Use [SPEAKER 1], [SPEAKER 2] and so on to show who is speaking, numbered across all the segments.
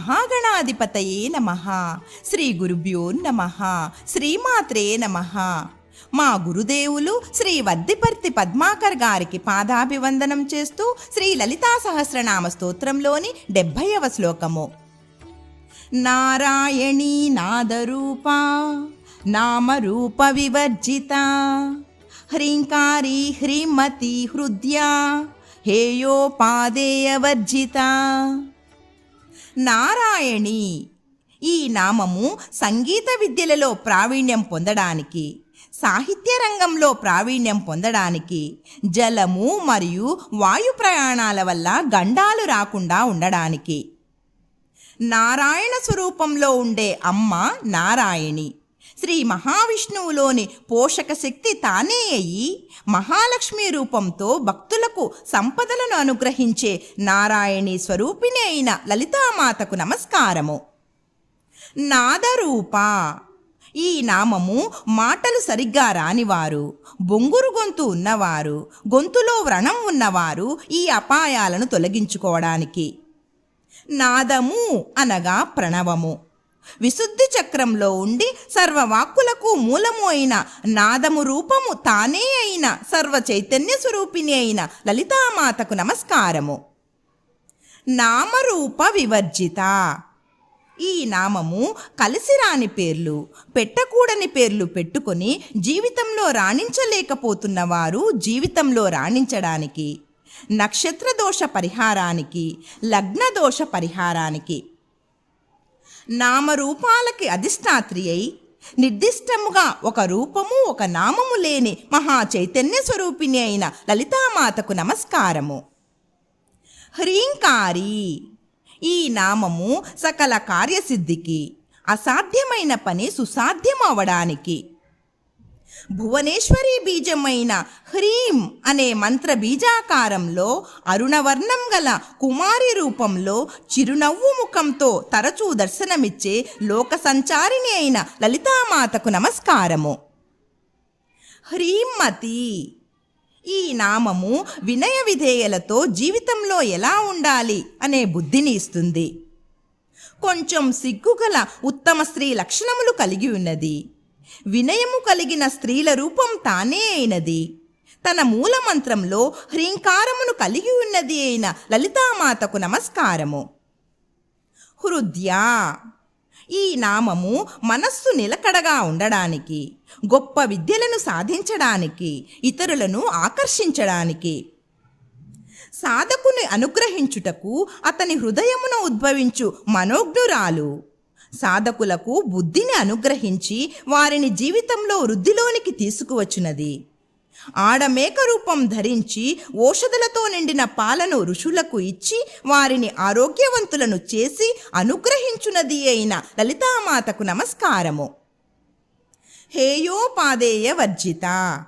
[SPEAKER 1] మహాగణాధిపతయే నమ. శ్రీ గురుభ్యో నమ. శ్రీమాత్రే నమ. మా గురుదేవులు శ్రీ వద్దిపర్తి పద్మాకర్ గారికి పాదాభివందనం చేస్తూ శ్రీ లలితా సహస్రనామ స్తోత్రంలోని డెబ్భైవ శ్లోకము. నారాయణీ నాదరూపా నామరూప వివర్జిత హ్రీంకారీ హ్రీమతి హృద్యా హేయోపాదేయవర్జిత నారాయణి. ఈ నామము సంగీత విద్యలలో ప్రావీణ్యం పొందడానికి సాహిత్య రంగంలో ప్రావీణ్యం పొందడానికి జలము మరియు వాయు ప్రయాణాల వల్ల గండాలు రాకుండా ఉండడానికి. నారాయణ స్వరూపంలో ఉండే అమ్మ నారాయణి. శ్రీ మహావిష్ణువులోని పోషక శక్తి తానే అయి మహాలక్ష్మి రూపంతో భక్తులకు సంపదలను అనుగ్రహించే నారాయణి స్వరూపిణి అయిన లలితామాతకు నమస్కారము. నాదరూప. ఈ నామము మాటలు సరిగ్గా రానివారు బొంగురు గొంతు ఉన్నవారు గొంతులో వ్రణం ఉన్నవారు ఈ అపాయాలను తొలగించుకోవడానికి నాదము అనగా ప్రణవము. విశుద్ధి చక్రంలో ఉండి సర్వవాక్కులకు మూలము అయిన నాదము రూపము తానే అయిన సర్వ చైతన్య స్వరూపిణి అయిన లలితామాతకు నమస్కారము. నామరూప వివర్జిత. ఈ నామము కలిసి రాని పేర్లు పెట్టకూడని పేర్లు పెట్టుకొని జీవితంలో రాణించలేకపోతున్న వారు జీవితంలో రాణించడానికి నక్షత్ర దోష పరిహారానికి లగ్న దోష పరిహారానికి నామరూపాలకి అధిష్టాత్రి అయి నిర్దిష్టముగా ఒక రూపము ఒక నామము లేని మహా చైతన్య స్వరూపిణి అయిన లలితామాతకు నమస్కారము. హ్రీంకారి ఈ నామము సకల కార్యసిద్ధికి అసాధ్యమైన పని సుసాధ్యం అవడానికి భువనేశ్వరి బీజమైన హ్రీం అనే మంత్ర బీజాకారంలో అరుణవర్ణం గల కుమారి రూపంలో చిరునవ్వు ముఖంతో తరచూ దర్శనమిచ్చే లోక సంచారిణి అయిన లలితామాతకు నమస్కారము. హ్రీమ్మతి ఈ నామము వినయ విధేయలతో జీవితంలో ఎలా ఉండాలి అనే బుద్ధిని ఇస్తుంది. కొంచెం సిగ్గుగల ఉత్తమ స్త్రీ లక్షణములు కలిగి ఉన్నది. వినయము కలిగిన స్త్రీల రూపం తానే అయినది. తన మూలమంత్రంలో హ్రీంకారమును కలిగి ఉన్నది అయిన లలితామాతకు నమస్కారము. హృద్యా! ఈ నామము మనస్సు నిలకడగా ఉండడానికి గొప్ప విద్యలను సాధించడానికి ఇతరులను ఆకర్షించడానికి. సాధకుని అనుగ్రహించుటకు అతని హృదయమున ఉద్భవించు మనోజ్ఞురాలు. సాధకులకు బుద్ధిని అనుగ్రహించి వారిని జీవితంలో వృద్ధిలోనికి తీసుకువచ్చినది. ఆడమేక రూపం ధరించి ఓషధులతో నిండిన పాలను ఋషులకు ఇచ్చి వారిని ఆరోగ్యవంతులను చేసి అనుగ్రహించునది అయిన లలితామాతకు నమస్కారము. హేయోపాదేయ వర్జిత.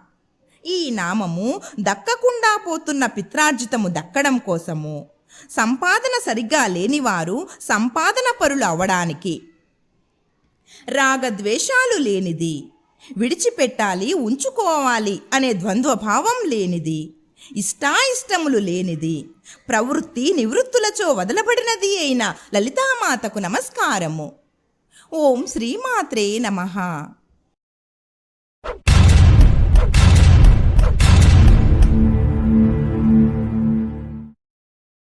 [SPEAKER 1] ఈ నామము దక్కకుండా పోతున్న పిత్రార్జితము దక్కడం కోసము. సంపాదన సరిగ్గా లేనివారు సంపాదన పరులు అవడానికి రాగద్వేషాలు లేనిది. విడిచిపెట్టాలి ఉంచుకోవాలి అనే ద్వంద్వభావం లేనిది. ఇష్టాయిష్టములు లేనిది. ప్రవృత్తి నివృత్తులచో వదలబడినది అయిన లలితామాతకు నమస్కారము. ఓం శ్రీమాత్రే నమః.